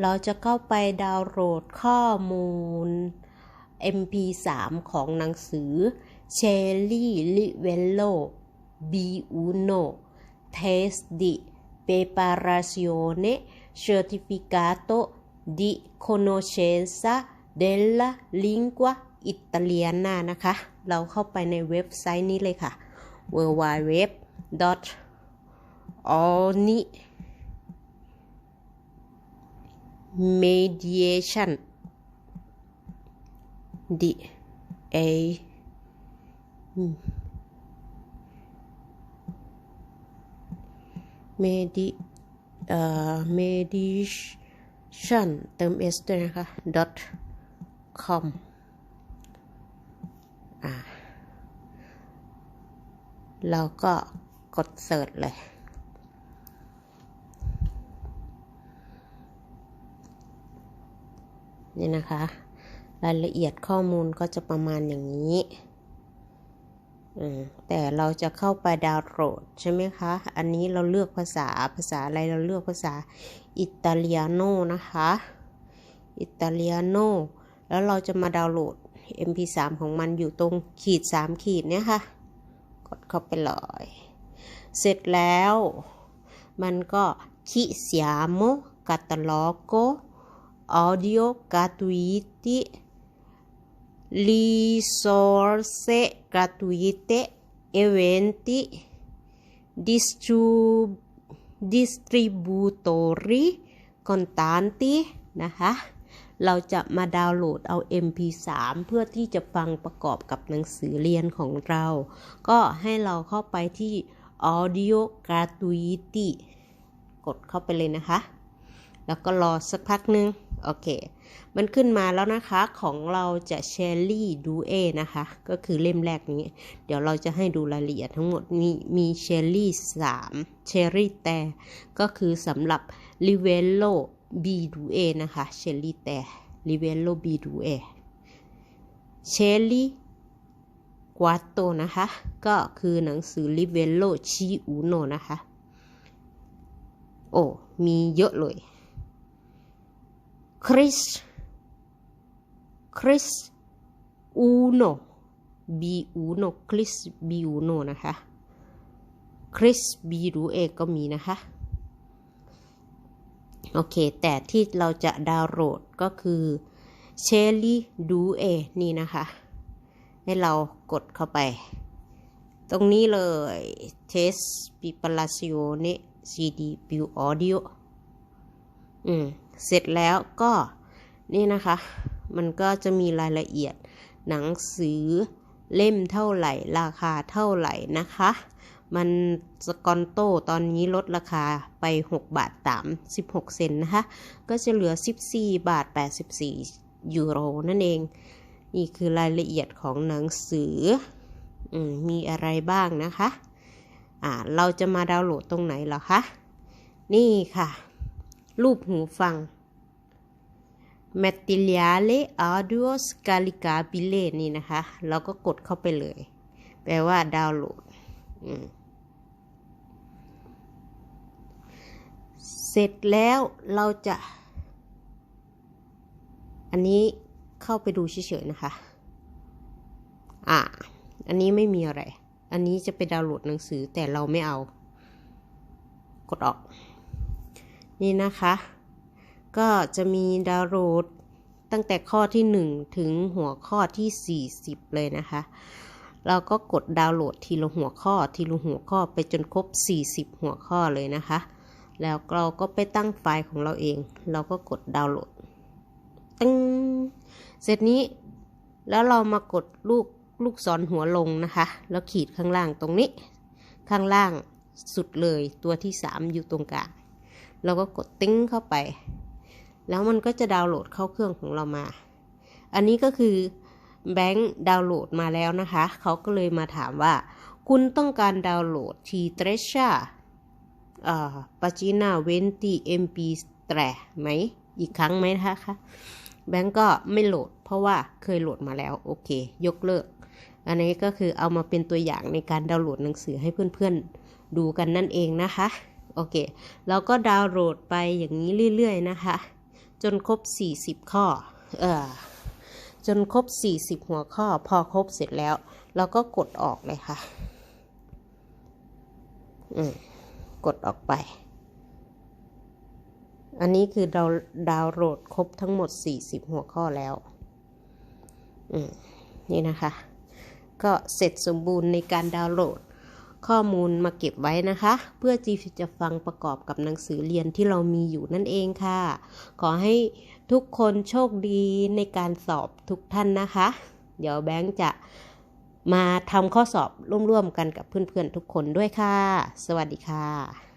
เราจะเข้าไปดาวน์โหลดข้อมูล MP3 ของหนังสือ Cherry Livello B Uno Test di preparazione certificato di conoscenza della lingua italiana นะคะ เราเข้าไปในเว็บไซต์นี้เลยค่ะ www. oni mediation d a medi เอ่อ mediation เติม s ด้วยนะคะ dot com อ่าเราก็กดเสิร์ชเลย นี่นะคะ รายละเอียดข้อมูลก็จะประมาณอย่างนี้แต่เราจะเข้าไปดาวน์โหลดใช่ไหมคะ อันนี้เราเลือกภาษาภาษาอะไรเราเลือกภาษาอิตาเลียโนนะคะ อิตาเลียโนแล้วเราจะมาดาวน์โหลด MP3 ของมันอยู่ตรงขีด 3 ขีดเนี่ยค่ะ กดเข้าไปเลยเสร็จแล้ว มันก็คิเสียโมกาตาลโก audio gratuiti risorse gratuite eventi distrib distributori contanti นะคะ เราจะมาดาวน์โหลดเอา MP3 เพื่อที่จะฟังประกอบกับหนังสือเรียนของเรา ก็ให้เราเข้าไปที่ audio gratuiti กดเข้าไปเลยนะคะ แล้วก็รอสักพักหนึ่ง โอเค มันขึ้นมาแล้วนะคะของเราจะเชลลี่ดูเอนะคะ ก็คือเล่มแรกนี้ เดี๋ยวเราจะให้ดูรายละเอียดทั้งหมดมีมีเชลลี่สามเชอรี่แต่ก็คือสำหรับลิเวลโลบีดูเอนะคะเชลลี่แต่ลิเวลโลบีดูเอเชลลี่กวาโตนะคะ ก็คือหนังสือลิเวลโลชิอูโนนะคะ โอ้ มีเยอะเลย คริสคริสอูโนบีอูโนคริสบีอูโนนะคะคริสบีรูเอก็มีนะคะ โอเค แต่ที่เราจะดาวน์โหลดก็คือเชลลี่ดูเอนี่นะคะ ให้เรากดเข้าไป ตรงนี้เลย Test Preparazione CD View Audio อืม เสร็จแล้วก็นี่นะคะ มันก็จะมีรายละเอียดหนังสือเล่มเท่าไหร่ ราคาเท่าไหร่นะคะ มันสกอนโตตอนนี้ลดราคาไป 6 บาทตาม16 เซนนะคะ ก็จะเหลือ 14 บาท 84 ยูโรนั่นเอง นี่คือรายละเอียดของหนังสืออมีอะไรบ้างนะคะ อ่า เราจะมาดาวน์โหลดตรงไหนเหรอคะ นี่ค่ะ รูปหูฟัง materiale audio scaricabile นี่นะคะ เราก็กดเข้าไปเลย แปลว่าดาวน์โหลด เสร็จแล้วเราจะ อันนี้เข้าไปดูเฉยๆนะคะ อ่า อันนี้ไม่มีอะไร อันนี้จะไปดาวน์โหลดหนังสือแต่เราไม่เอา กดออก นี่นะคะ ก็จะมีดาวโหลดตั้งแต่ข้อที่ 1 ถึงหัวข้อที่ 40 เลยนะคะ เราก็กดดาวน์โหลดทีละหัวข้อทีละหัวข้อไปจนครบ 40 หัวข้อเลยนะคะ แล้วเราก็ไปตั้งไฟล์ของเราเอง เราก็กดดาวน์โหลดตึ้งเสร็จนี้แล้วเรามากดลูกลูกศรหัวลงนะคะ แล้วขีดข้างล่างตรงนี้ ข้างล่างสุดเลยตัวที่ 3 อยู่ตรงกลาง เราก็กดติ้งเข้าไป แล้วมันก็จะดาวน์โหลดเข้าเครื่องของเรามา อันนี้ก็คือแบงค์ดาวน์โหลดมาแล้วนะคะ เขาก็เลยมาถามว่า คุณต้องการดาวน์โหลดทีเทรชาอ่ปาจินาเวนตีเอ็มพีแตรไหม อีกครั้งไหมนะคะแบงก์ก็ไม่โหลด เพราะว่าเคยโหลดมาแล้ว โอเค ยกเลิก อันนี้ก็คือเอามาเป็นตัวอย่างในการดาวน์โหลดหนังสือให้เพื่อนๆ ดูกันนั่นเองนะคะ โอเคเราก็ดาวน์โหลดไปอย่างนี้เรื่อยๆนะคะ จนครบ 40 ข้อ เออจนครบ 40 หัวข้อ พอครบเสร็จแล้ว เราก็กดออกเลยค่ะ อืม กดออกไป อันนี้คือเราดาวน์โหลดครบทั้งหมด 40 หัวข้อแล้ว อืม นี่นะคะ ก็เสร็จสมบูรณ์ในการดาวน์โหลด ข้อมูลมาเก็บไว้นะคะ เพื่อจีจะฟังประกอบกับหนังสือเรียนที่เรามีอยู่นั่นเองค่ะ ขอให้ทุกคนโชคดีในการสอบทุกท่านนะคะ เดี๋ยวแบงค์จะมาทำข้อสอบร่วมๆกันกับเพื่อนๆทุกคนด้วยค่ะ สวัสดีค่ะ